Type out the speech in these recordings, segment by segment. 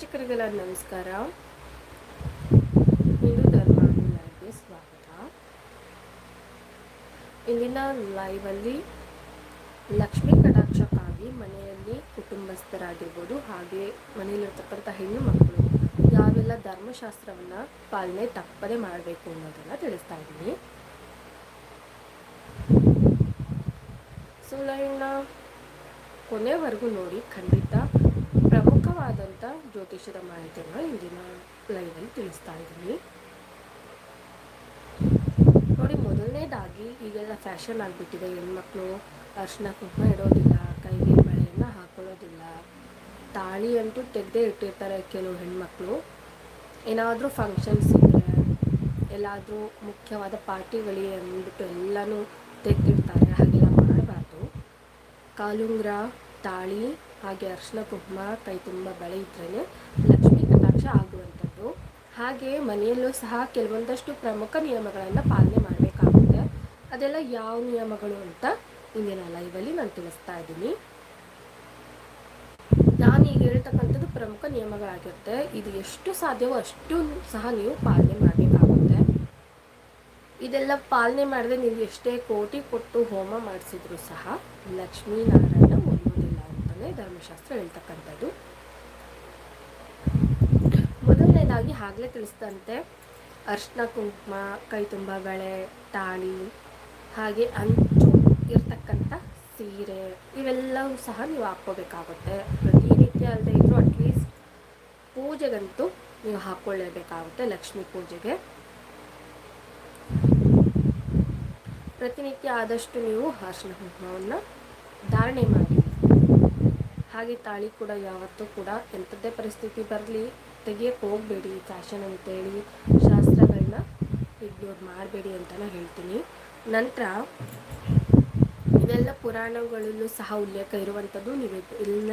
ವೀಕ್ಷಕರಿಗೆಲ್ಲ ನಮಸ್ಕಾರ. ಹಿಂದೂ ಧರ್ಮ ಲೈವ್ಗೆ ಸ್ವಾಗತ. ಇಂದಿನ ಲೈವಲ್ಲಿ ಲಕ್ಷ್ಮೀ ಕಟಾಕ್ಷಕ್ಕಾಗಿ ಮನೆಯಲ್ಲಿ ಕುಟುಂಬಸ್ಥರಾಗಿರ್ಬೋದು, ಹಾಗೆ ಮನೆಯಲ್ಲಿರ್ತಕ್ಕಂಥ ಹೆಣ್ಣು ಮಕ್ಕಳು, ಯಾವೆಲ್ಲ ಧರ್ಮಶಾಸ್ತ್ರವನ್ನು ಪಾಲನೆ ತಪ್ಪದೆ ಮಾಡಬೇಕು ಅನ್ನೋದನ್ನು ತಿಳಿಸ್ತಾ ಇದ್ದೀನಿ. ಸೊ ಲೈವ್ನ ಕೊನೆವರೆಗೂ ನೋಡಿ ಖಂಡಿತ ಪ್ರಮುಖವಾದಂಥ ಜ್ಯೋತಿಷ್ಯದ ಮಾಹಿತಿಯನ್ನು ಇಂದಿನ ಲೈವಲ್ಲಿ ತಿಳಿಸ್ತಾ ಇದ್ದೀನಿ. ನೋಡಿ, ಮೊದಲನೇದಾಗಿ ಈಗೆಲ್ಲ ಫ್ಯಾಷನ್ ಆಗಿಬಿಟ್ಟಿದೆ. ಹೆಣ್ಮಕ್ಳು ಅರ್ಶಿನ ಕುಂಕುಮ ಇಡೋದಿಲ್ಲ, ಕೈಗೆ ಬಳೆಯನ್ನು ಹಾಕೊಳ್ಳೋದಿಲ್ಲ. ತಾಳಿ ಅಂತೂ ತೆಗೆದೇ ಇಟ್ಟಿರ್ತಾರೆ ಕೆಲವು ಹೆಣ್ಮಕ್ಳು. ಏನಾದರೂ ಫಂಕ್ಷನ್ಸ್ ಇದ್ದರೆ ಎಲ್ಲಾದರೂ ಮುಖ್ಯವಾದ ಪಾರ್ಟಿಗಳಿಗೆ ಅಂದ್ಬಿಟ್ಟು ಎಲ್ಲನೂ ತೆಗೆದಿರ್ತಾರೆ ಹಾಗೆಲ್ಲ ಮಾಡಬಾರ್ದು. ಕಾಲುಂಗ್ರ, ತಾಳಿ ಹಾಗೆ ಅರ್ಶಿನ ಕುಂಕುಮ, ಕೈ ತುಂಬ ಬಳೆ ಇದ್ರೇ ಲಕ್ಷ್ಮೀ ಕಟಾಕ್ಷ ಆಗುವಂಥದ್ದು. ಹಾಗೆ ಮನೆಯಲ್ಲೂ ಸಹ ಕೆಲವೊಂದಷ್ಟು ಪ್ರಮುಖ ನಿಯಮಗಳನ್ನು ಪಾಲನೆ ಮಾಡಬೇಕಾಗುತ್ತೆ. ಅದೆಲ್ಲ ಯಾವ ನಿಯಮಗಳು ಅಂತ ಇಂದಿನ ಲೈವಲ್ಲಿ ನಾನು ತಿಳಿಸ್ತಾ ಇದ್ದೀನಿ. ನಾನು ಈಗ ಹೇಳ್ತಕ್ಕಂಥದ್ದು ಪ್ರಮುಖ ನಿಯಮಗಳಾಗಿರುತ್ತೆ. ಇದು ಎಷ್ಟು ಸಾಧ್ಯವೋ ಅಷ್ಟು ಸಹ ನೀವು ಪಾಲನೆ ಮಾಡಬೇಕಾಗುತ್ತೆ. ಇದೆಲ್ಲ ಪಾಲನೆ ಮಾಡದೆ ನೀವು ಎಷ್ಟೇ ಕೋಟಿ ಕೊಟ್ಟು ಹೋಮ ಮಾಡಿಸಿದ್ರು ಸಹ ಲಕ್ಷ್ಮೀನಾರಾಯಣ ಅಂತಲೇ ಧರ್ಮಶಾಸ್ತ್ರ ಹೇಳ್ತಕ್ಕಂಥದ್ದು. ಮೊದಲನೇದಾಗಿ ಆಗಲೇ ತಿಳಿಸ್ದಂತೆ ಅರ್ಶಿನ, ಕುಂಕುಮ, ಕೈ ತುಂಬ ಬಳೆ, ತಾಳಿ, ಹಾಗೆ ಅಂಚು ಇರ್ತಕ್ಕಂಥ ಸೀರೆ, ಇವೆಲ್ಲವೂ ಸಹ ನೀವು ಹಾಕ್ಕೋಬೇಕಾಗುತ್ತೆ. ರೀತಿ ಅಲ್ಲದೆ ಇದ್ದರೂ ಅಟ್ಲೀಸ್ಟ್ ಪೂಜೆಗಂತೂ ನೀವು ಹಾಕ್ಕೊಳ್ಳೇಬೇಕಾಗುತ್ತೆ ಲಕ್ಷ್ಮೀ ಪೂಜೆಗೆ. ಪ್ರತಿನಿತ್ಯ ಆದಷ್ಟು ನೀವು ಅರ್ಶಿನ, ಕುಂಕುಮವನ್ನು ಧಾರಣೆ ಮಾಡಿ. ಹಾಗೆ ತಾಳಿ ಕೂಡ ಯಾವತ್ತೂ ಕೂಡ ಎಂಥದ್ದೇ ಪರಿಸ್ಥಿತಿ ಬರಲಿ ತೆಗಿಯಕ್ಕೆ ಹೋಗಬೇಡಿ. ಫ್ಯಾಷನ್ ಅಂತೇಳಿ ಶಾಸ್ತ್ರಗಳನ್ನ ಇಗ್ನೋರ್ ಮಾಡಬೇಡಿ ನಾನು ಹೇಳ್ತೀನಿ. ನಂತರ ಇವೆಲ್ಲ ಪುರಾಣಗಳಲ್ಲೂ ಸಹ ಉಲ್ಲೇಖ ಇರುವಂಥದ್ದು ನೀವು ಎಲ್ಲ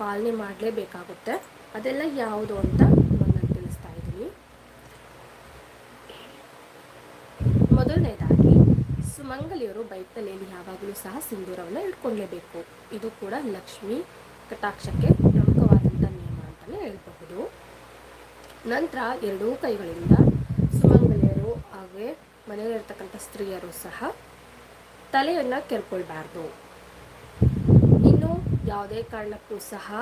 ಪಾಲನೆ ಮಾಡಲೇಬೇಕಾಗುತ್ತೆ. ಅದೆಲ್ಲ ಯಾವುದು ಅಂತ ನಾನು ತಿಳಿಸ್ತಾ ಇದ್ದೀನಿ. ಮೊದಲನೇದಾಗಿ, ಸುಮಂಗಲಿಯರು ಬೈಕ್ನಲ್ಲಿ ಯಾವಾಗಲೂ ಸಹ ಸಿಂಧೂರವನ್ನು ಇಟ್ಕೊಳ್ಳೇಬೇಕು ಇದು ಕೂಡ ಲಕ್ಷ್ಮಿ ಕಟಾಕ್ಷಕ್ಕೆ ಪ್ರಮುಖವಾದಂಥ ನಿಯಮ ಅಂತಲೇ ಹೇಳಬಹುದು. ನಂತರ ಎರಡೂ ಕೈಗಳಿಂದ ಸುಮಂಗಲಿಯರು ಹಾಗೆ ಮನೆಯಲ್ಲಿರ್ತಕ್ಕಂಥ ಸ್ತ್ರೀಯರು ಸಹ ತಲೆಯನ್ನು ಕೆರ್ಕೊಳ್ಬಾರ್ದು. ಇನ್ನು ಯಾವುದೇ ಕಾರಣಕ್ಕೂ ಸಹ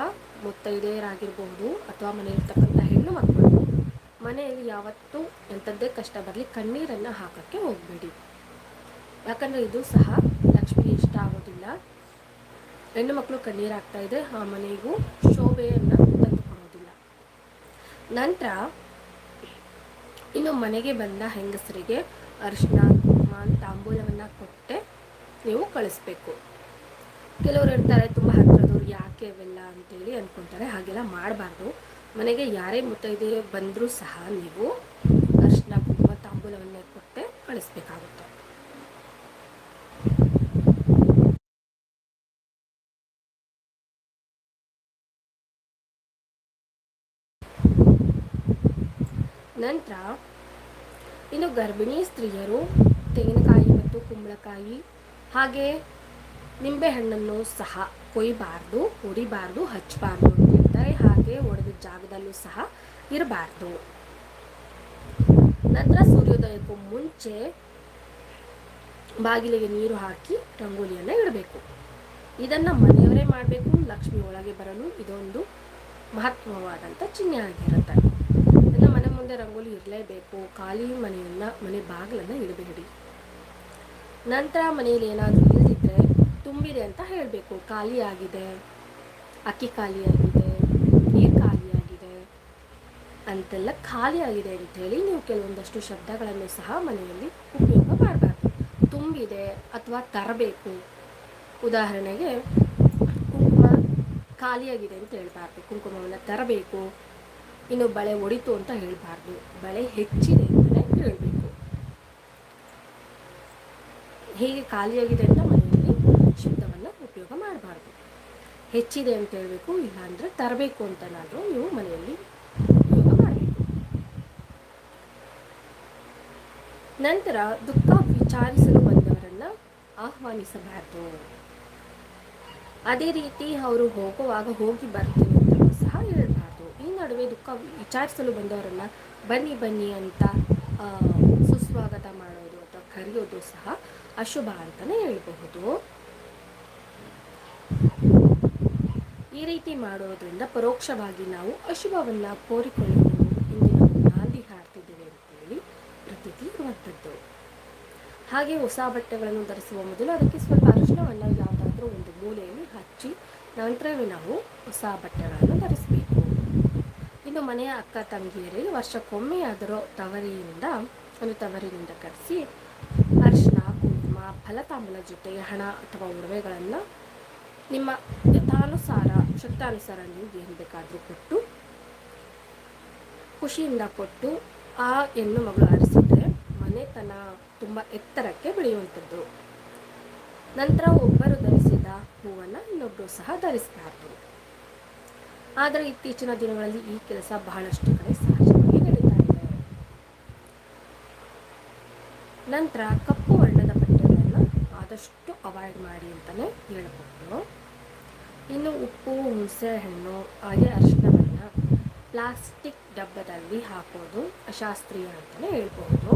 ಮುತ್ತೈದೆಯರಾಗಿರ್ಬೋದು ಅಥವಾ ಮನೆಯಲ್ಲಿರ್ತಕ್ಕಂಥ ಹೆಣ್ಣು ಮಕ್ಕಳು ಮನೆಯಲ್ಲಿ ಯಾವತ್ತೂ ಎಂಥದ್ದೇ ಕಷ್ಟ ಬರಲಿ ಕಣ್ಣೀರನ್ನು ಹಾಕೋಕ್ಕೆ ಹೋಗಬೇಡಿ. ಯಾಕಂದರೆ ಇದು ಸಹ ಲಕ್ಷ್ಮಿ ಇಷ್ಟ ಆಗೋದಿಲ್ಲ. ಹೆಣ್ಣು ಮಕ್ಕಳು ಕಣ್ಣೀರು ಆಗ್ತಾ ಇದೆ, ಆ ಮನೆಗೂ ಶೋಭೆಯನ್ನು ತಂದುಕೊಡೋದಿಲ್ಲ. ನಂತರ ಇನ್ನು ಮನೆಗೆ ಬಂದ ಹೆಂಗಸರಿಗೆ ಅರಿಶಿನ, ಕುಂಕುಮ, ತಾಂಬೂಲವನ್ನು ಕೊಟ್ಟೆ ನೀವು ಕಳಿಸ್ಬೇಕು. ಕೆಲವರು ಇರ್ತಾರೆ ತುಂಬ ಹತ್ತಿರದವ್ರು ಯಾಕೆ ಇವೆಲ್ಲ? ಅಂತೇಳಿ ಅಂದ್ಕೊತಾರೆ ಹಾಗೆಲ್ಲ ಮಾಡಬಾರ್ದು. ಮನೆಗೆ ಯಾರೇ ಮುತ್ತೈದೆ ಬಂದರೂ ಸಹ ನೀವು ಅರಿಶಿನ, ಕುಂಕುಮ, ತಾಂಬೂಲವನ್ನೇ ಕೊಟ್ಟೆ ಕಳಿಸ್ಬೇಕಾಗುತ್ತೆ. ನಂತರ, ಇನ್ನು ಗರ್ಭಿಣಿ ಸ್ತ್ರೀಯರು ತೆಂಗಿನಕಾಯಿ ಮತ್ತು ಕುಂಬಳಕಾಯಿ, ಹಾಗೆ ನಿಂಬೆಹಣ್ಣನ್ನು ಸಹ ಕೊಯ್ಬಾರ್ದು ಹೊಡಿಬಾರ್ದು ಹಚ್ಚಬಾರ್ದು ಅಂತಿರ್ತಾರೆ. ಹಾಗೆ ಒಡೆದ ಜಾಗದಲ್ಲೂ ಸಹ ಇರಬಾರ್ದು. ನಂತರ ಸೂರ್ಯೋದಯಕ್ಕೂ ಮುಂಚೆ ಬಾಗಿಲಿಗೆ ನೀರು ಹಾಕಿ ರಂಗೋಲಿಯನ್ನು ಇಡಬೇಕು. ಇದನ್ನು ಮನೆಯವರೇ ಮಾಡಬೇಕು, ಲಕ್ಷ್ಮಿ ಒಳಗೆ ಬರಲು ಇದೊಂದು ಮಹತ್ವವಾದಂಥ ಚಿಹ್ನೆ ಆಗಿರುತ್ತೆ. ಮುಂದೆ ರಂಗೋಲಿ ಇರಲೇಬೇಕು. ಖಾಲಿ ಮನೆಯನ್ನು, ಮನೆ ಬಾಗಿಲನ್ನು ಇಡಬೇಡಿ. ನಂತರ ಮನೆಯಲ್ಲಿ ಏನಾದರೂ ಇಲ್ಲದಿದ್ದರೆ ತುಂಬಿದೆ ಅಂತ ಹೇಳಬೇಕು. ಖಾಲಿಯಾಗಿದೆ ಅಕ್ಕಿ ಖಾಲಿಯಾಗಿದೆ ನೀರು ಖಾಲಿಯಾಗಿದೆ ಅಂತೆಲ್ಲ ಖಾಲಿಯಾಗಿದೆ ಅಂಥೇಳಿ ನೀವು ಕೆಲವೊಂದಷ್ಟು ಶಬ್ದಗಳನ್ನು ಸಹ ಮನೆಯಲ್ಲಿ ಉಪಯೋಗ ಮಾಡಬಾರ್ದು. ತುಂಬಿದೆ ಅಥವಾ ತರಬೇಕು. ಉದಾಹರಣೆಗೆ ಕುಂಕುಮ ಖಾಲಿಯಾಗಿದೆ ಅಂತ ಹೇಳ್ಬಾರ್ದು. ಕುಂಕುಮವನ್ನು ತರಬೇಕು. ಇನ್ನು ಬಳೆ ಒಡಿತು ಅಂತ ಹೇಳಬಾರ್ದು. ಬಳೆ ಹೆಚ್ಚಿದೆ ಅಂತ ಹೇಳಬೇಕು. ಹೇಗೆ ಖಾಲಿಯಾಗಿದೆ ಅಂತ ಮನೆಯಲ್ಲಿ ಶಬ್ದವನ್ನು ಉಪಯೋಗ ಮಾಡಬಾರ್ದು. ಹೆಚ್ಚಿದೆ ಅಂತ ಹೇಳಬೇಕು, ಇಲ್ಲಾಂದರೆ ತರಬೇಕು ಅಂತನಾದರೂ ನೀವು ಮನೆಯಲ್ಲಿ ಉಪಯೋಗ ಮಾಡಬೇಕು. ನಂತರ ದುಃಖ ವಿಚಾರಿಸಲು ಬಂದವರನ್ನು ಆಹ್ವಾನಿಸಬಾರ್ದು. ಅದೇ ರೀತಿ ಅವರು ಹೋಗುವಾಗ ಹೋಗಿ ಹೇಳ್ಬಾರ್ದು ಈ ನಡುವೆ ದುಃಖ ವಿಚಾರಿಸಲು ಬಂದವರನ್ನು ಬನ್ನಿ ಬನ್ನಿ ಅಂತ ಸುಸ್ವಾಗತ ಮಾಡೋದು ಅಥವಾ ಕರೆಯೋದು ಸಹ ಅಶುಭ ಅಂತಲೇ ಹೇಳಬಹುದು. ಈ ರೀತಿ ಮಾಡೋದರಿಂದ ಪರೋಕ್ಷವಾಗಿ ನಾವು ಅಶುಭವನ್ನು ಕೋರಿಕೊಳ್ಳಬಹುದು ಇಂದು ನಾವು ನಾಂದಿ ಹಾಡ್ತಿದ್ದೇವೆ ಅಂತೇಳಿ ಪ್ರತೀತಿ ಇರುವಂಥದ್ದು ಹಾಗೆ ಹೊಸ ಬಟ್ಟೆಗಳನ್ನು ಧರಿಸುವ ಮೊದಲು ಅದಕ್ಕೆ ಸ್ವಲ್ಪ ಅರಿಶಿನವನ್ನು ಯಾವುದಾದ್ರೂ ಒಂದು ಮೂಲೆಯಲ್ಲಿ ಹಚ್ಚಿ, ನಂತರವೇ ನಾವು ಹೊಸ ಬಟ್ಟೆಗಳನ್ನು ಧರಿಸಬೇಕು. ಇನ್ನು ಮನೆಯ ಅಕ್ಕ ತಂಗಿಯರಿಗೆ ವರ್ಷಕ್ಕೊಮ್ಮೆ ಆದರೂ ತವರಿಯಿಂದ, ಒಂದು ತವರಿನಿಂದ ಕರೆಸಿ ಅರಿಶಿನ, ಕುಂಕುಮ, ಫಲತಾಂಬಲ ಜೊತೆಗೆ ಹಣ ಅಥವಾ ಉಡವೆಗಳನ್ನು ನಿಮ್ಮ ಯಥಾನುಸಾರ, ಶಕ್ತಾನುಸಾರ ನೀವು ಏನು ಬೇಕಾದರೂ ಕೊಟ್ಟು, ಖುಷಿಯಿಂದ ಕೊಟ್ಟು ಆ ಹೆಣ್ಣು ಮಗಳು ಅರಿಸಿದ್ರೆ ಮನೆತನ ತುಂಬ ಎತ್ತರಕ್ಕೆ ಬೆಳೆಯುವಂಥದ್ದು. ನಂತರ ಒಬ್ಬರು ಧರಿಸಿದ ಹೂವನ್ನು ಇನ್ನೊಬ್ಬರು ಸಹ ಧರಿಸಬಾರ್ದು. ಆದರೆ ಇತ್ತೀಚಿನ ದಿನಗಳಲ್ಲಿ ಈ ಕೆಲಸ ಬಹಳಷ್ಟು ಕಡೆ ಸಹಜವಾಗಿ ನಡೀತಾ ಇದೆ. ನಂತರ ಕಪ್ಪು ವರ್ಣದ ಬಟ್ಟೆಗಳನ್ನು ಆದಷ್ಟು ಅವಾಯ್ಡ್ ಮಾಡಿ ಅಂತಲೇ ಹೇಳಬಹುದು. ಇನ್ನು ಉಪ್ಪು, ಹುಣಸೆ, ಹಣ್ಣು, ಹಾಗೆ ಅರಿಶಿನವನ್ನು ಪ್ಲಾಸ್ಟಿಕ್ ಡಬ್ಬದಲ್ಲಿ ಹಾಕೋದು ಅಶಾಸ್ತ್ರೀಯ ಅಂತಲೇ ಹೇಳ್ಬಹುದು.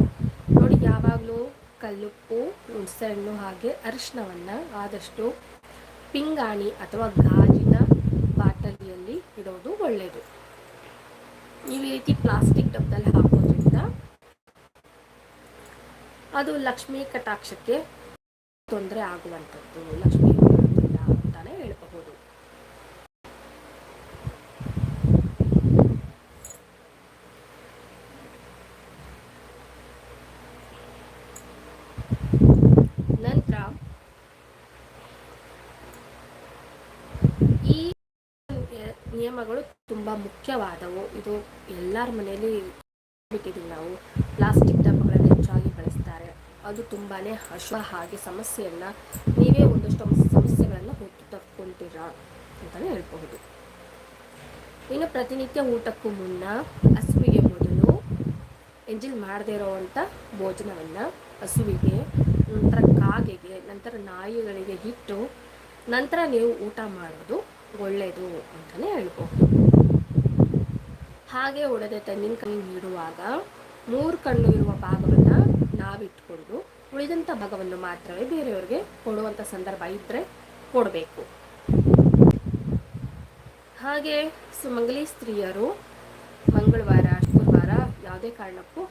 ನೋಡಿ, ಯಾವಾಗಲೂ ಕಲ್ಲುಪ್ಪು, ಹುಣಸೆ ಹಣ್ಣು ಹಾಗೆ ಅರಿಶಿನವನ್ನು ಆದಷ್ಟು ಪಿಂಗಾಣಿ ಅಥವಾ ಗಾಜಿನ ಬಾಟಲಿಯಲ್ಲಿ ಇಡೋದು ಒಳ್ಳೆಯದು ಈ ರೀತಿ ಪ್ಲಾಸ್ಟಿಕ್ ಡಬ್ಬದಲ್ಲಿ ಹಾಕೋದ್ರಿಂದ ಅದು ಲಕ್ಷ್ಮೀ ಕಟಾಕ್ಷಕ್ಕೆ ತೊಂದರೆ ಆಗುವಂಥದ್ದು. ಲಕ್ಷ್ಮೀ ಬರೋದಿಲ್ಲ ಅಂತಾನೆ ಹೇಳಬಹುದು ನಂತರ ಈ ನಿಯಮಗಳು ತುಂಬ ಮುಖ್ಯವಾದವು. ಇದು ಎಲ್ಲರ ಮನೆಯಲ್ಲಿ ಬಿಟ್ಟಿದ್ದೀವಿ ನಾವು. ಪ್ಲಾಸ್ಟಿಕ್ ಡಬ್ಬಗಳನ್ನು ಹೆಚ್ಚಾಗಿ ಬಳಸ್ತಾರೆ. ಅದು ತುಂಬಾ ಅಶ್ವ ಹಾಗೆ ಸಮಸ್ಯೆಯನ್ನು ನೀವೇ ಒಂದಷ್ಟು ಸಮಸ್ಯೆಗಳನ್ನು ಹುಟ್ಟು ತಕ್ಕೊಳ್ತೀರಾ ಅಂತಲೇ ಹೇಳ್ಬಹುದು. ಇನ್ನು ಪ್ರತಿನಿತ್ಯ ಊಟಕ್ಕೂ ಮುನ್ನ ಹಸುವಿಗೆ ಮೊದಲು ಎಂಜಿಲ್ ಮಾಡದೇ ಇರೋವಂಥ ಭೋಜನವನ್ನು ಹಸುವಿಗೆ, ನಂತರ ಕಾಗೆಗೆ, ನಂತರ ನಾಯಿಗಳಿಗೆ ಇಟ್ಟು ನಂತರ ನೀವು ಊಟ ಮಾಡೋದು ಒಳ್ಳೆಯದು ಅಂತಲೇ ಹೇಳ್ಬೋದು. ಹಾಗೆ ಒಡೆದ ಕೈ ನೀಡುವಾಗ ಮೂರು ಕಣ್ಣು ಇರುವ ಭಾಗವನ್ನು ನಾವಿಟ್ಕೊಂಡು ಉಳಿದಂಥ ಭಾಗವನ್ನು ಮಾತ್ರವೇ ಬೇರೆಯವ್ರಿಗೆ ಕೊಡುವಂಥ ಸಂದರ್ಭ ಇದ್ದರೆ ಕೊಡಬೇಕು. ಹಾಗೆ ಸುಮಂಗಲಿ ಸ್ತ್ರೀಯರು ಮಂಗಳವಾರ, ಶುಕ್ರವಾರ ಯಾವುದೇ ಕಾರಣಕ್ಕೂ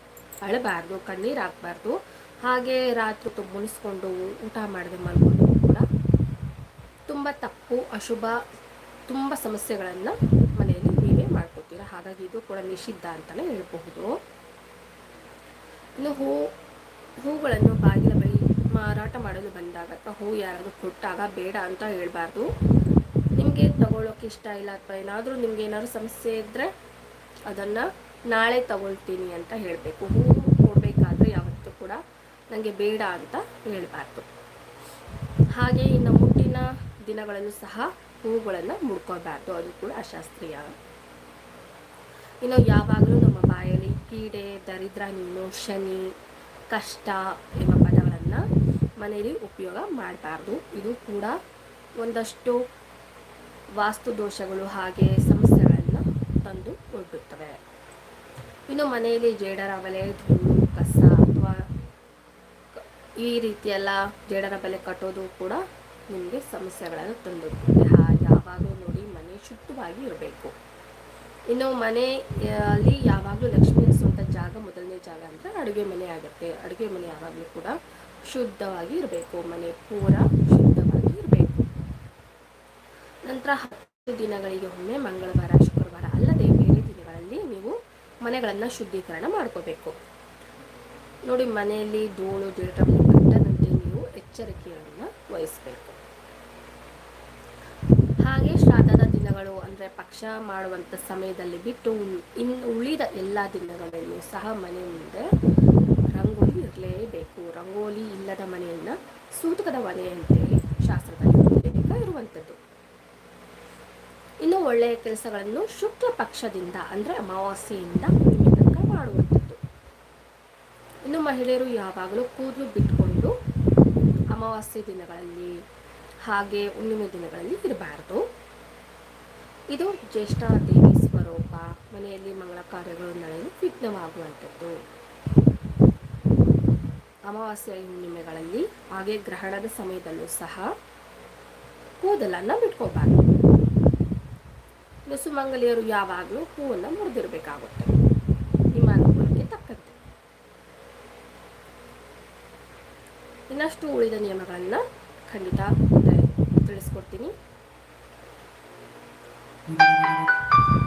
ಅಳಬಾರ್ದು, ಕಣ್ಣೀರು ಹಾಕಬಾರ್ದು. ಹಾಗೆ ರಾತ್ರಿ ತುಂಬ ಮುನಿಸ್ಕೊಂಡು ಊಟ ಮಾಡದೆ ಮಲ್ಕೊಂಡು ಕೂಡ ತುಂಬ ತಪ್ಪು, ಅಶುಭ ತುಂಬ ಸಮಸ್ಯೆಗಳನ್ನು ಮನೆಯಲ್ಲಿ ನೀವೇ ಮಾಡ್ಕೋತೀರಾ? ಹಾಗಾಗಿ ಇದು ಕೂಡ ನಿಷಿದ್ಧ ಅಂತಲೇ ಹೇಳಬಹುದು. ಇನ್ನು ಹೂ, ಹೂಗಳನ್ನು ಬಾಗಿಲ ಬಳಿ ಮಾರಾಟ ಮಾಡಲು ಬಂದಾಗ ಅಥವಾ ಹೂ ಯಾರಾದರೂ ಕೊಟ್ಟಾಗ ಬೇಡ ಅಂತ ಹೇಳಬಾರ್ದು. ನಿಮಗೆ ತಗೊಳ್ಳೋಕೆ ಇಷ್ಟ ಇಲ್ಲ ಅಥವಾ ಏನಾದರೂ ನಿಮ್ಗೆ ಏನಾದರೂ ಸಮಸ್ಯೆ ಇದ್ದರೆ ಅದನ್ನು ನಾಳೆ ತಗೊಳ್ತೀನಿ ಅಂತ ಹೇಳಬೇಕು. ಹೂ ಕೊಡಬೇಕಾದ್ರೆ ಯಾವತ್ತೂ ಕೂಡ ನನಗೆ ಬೇಡ ಅಂತ ಹೇಳಬಾರ್ದು. ಹಾಗೆ ಇನ್ನು ಮುಟ್ಟಿನ ದಿನಗಳಲ್ಲೂ ಸಹ ಹೂಗಳನ್ನು ಮುಡ್ಕೋಬಾರ್ದು ಅದು ಕೂಡ ಅಶಾಸ್ತ್ರೀಯ. ಇನ್ನು ಯಾವಾಗಲೂ ನಮ್ಮ ಬಾಯಲ್ಲಿ ಕೀಡೆ, ದರಿದ್ರ ನೀನು, ಶನಿ, ಕಷ್ಟ ಎಂಬ ಪದಗಳನ್ನು ಮನೆಯಲ್ಲಿ ಉಪಯೋಗ ಮಾಡಬಾರ್ದು. ಇದು ಕೂಡ ಒಂದಷ್ಟು ವಾಸ್ತು ದೋಷಗಳು ಹಾಗೆ ಸಮಸ್ಯೆಗಳನ್ನು ತಂದು ಒಡ್ಡುತ್ತವೆ. ಇನ್ನು ಮನೆಯಲ್ಲಿ ಜೇಡರ ಬಲೆ, ಧೂಳು, ಕಸ ಅಥವಾ ಈ ರೀತಿಯೆಲ್ಲ ಜೇಡರ ಬಲೆ ಕಟ್ಟೋದು ಕೂಡ ನಿಮಗೆ ಸಮಸ್ಯೆಗಳನ್ನು ತಂದೊಡ್ಡುತ್ತೆ ಹಾ ಯಾವಾಗಲೂ ನೋಡಿ ಮನೆ ಶುದ್ಧವಾಗಿ ಇರಬೇಕು ಇನ್ನು ಮನೆಯಲ್ಲಿ ಯಾವಾಗಲೂ ಲಕ್ಷ್ಮೀ ಇರಿಸುವಂಥ ಜಾಗ ಮೊದಲನೇ ಜಾಗ ಅಂದರೆ ಅಡುಗೆ ಮನೆ ಆಗುತ್ತೆ. ಅಡುಗೆ ಮನೆ ಯಾವಾಗಲೂ ಕೂಡ ಶುದ್ಧವಾಗಿ ಇರಬೇಕು. ಮನೆ ಪೂರ ಶುದ್ಧವಾಗಿ ಇರಬೇಕು. ನಂತರ ಹತ್ತು ದಿನಗಳಿಗೆ ಒಮ್ಮೆ ಮಂಗಳವಾರ, ಶುಕ್ರವಾರ ಅಲ್ಲದೆ ಬೇರೆ ದಿನಗಳಲ್ಲಿ ನೀವು ಮನೆಗಳನ್ನು ಶುದ್ಧೀಕರಣ ಮಾಡ್ಕೋಬೇಕು. ನೋಡಿ, ಮನೆಯಲ್ಲಿ ಧೂಳು ಜೇಡರನ್ನು ಕಟ್ಟದಂತೆ ನೀವು ಎಚ್ಚರಿಕೆಯನ್ನು ವಹಿಸಬೇಕು. ಹಾಗೆ ದಿನಗಳು ಅಂದರೆ ಪಕ್ಷ ಮಾಡುವಂಥ ಸಮಯದಲ್ಲಿ ಬಿಟ್ಟು ಇನ್ನು ಉಳಿದ ಎಲ್ಲಾ ದಿನಗಳಲ್ಲೂ ಸಹ ಮನೆ ಮುಂದೆ ರಂಗೋಲಿ ಇರಲೇಬೇಕು. ರಂಗೋಲಿ ಇಲ್ಲದ ಮನೆಯನ್ನ ಸೂತಕದ ಮನೆ ಅಂತೇಳಿ ಶಾಸ್ತ್ರದಲ್ಲಿ ಇರುವಂಥದ್ದು ಇನ್ನು ಒಳ್ಳೆಯ ಕೆಲಸಗಳನ್ನು ಶುಕ್ಲ ಪಕ್ಷದಿಂದ ಅಂದ್ರೆ ಅಮಾವಾಸ್ಯೆಯಿಂದ ತನಕ ಮಾಡುವಂಥದ್ದು ಇನ್ನು ಮಹಿಳೆಯರು ಯಾವಾಗಲೂ ಕೂದಲು ಬಿಟ್ಕೊಂಡು ಅಮಾವಾಸ್ಯೆ ದಿನಗಳಲ್ಲಿ ಹಾಗೆ ಹುಣ್ಣಿಮೆ ದಿನಗಳಲ್ಲಿ ಇರಬಾರ್ದು. ಇದು ಜ್ಯೇಷ್ಠ ದೇವಿ ಸ್ವರೂಪ. ಮನೆಯಲ್ಲಿ ಮಂಗಳ ಕಾರ್ಯಗಳು ನಡೆಯಲು ವಿಘ್ನವಾಗುವಂಥದ್ದು. ಅಮಾವಾಸ್ಯ ಹುಣ್ಣಿಮೆಗಳಲ್ಲಿ ಹಾಗೆ ಗ್ರಹಣದ ಸಮಯದಲ್ಲೂ ಸಹ ಕೂದಲನ್ನು ಬಿಟ್ಕೋಬಾರ್ದು ನುಸುಮಂಗಲಿಯರು ಸುಮಂಗಲಿಯರು ಯಾವಾಗಲೂ ಹೂವನ್ನು ಮುರಿದಿರಬೇಕಾಗುತ್ತೆ. ನಿಮ್ಮ ಅನುಕೂಲಕ್ಕೆ ತಕ್ಕಂತೆ. ಇನ್ನಷ್ಟು ಉಳಿದ ನಿಯಮಗಳನ್ನು ಖಂಡಿತ ತಿಳಿಸ್ಕೊಡ್ತೀನಿ. Thank you.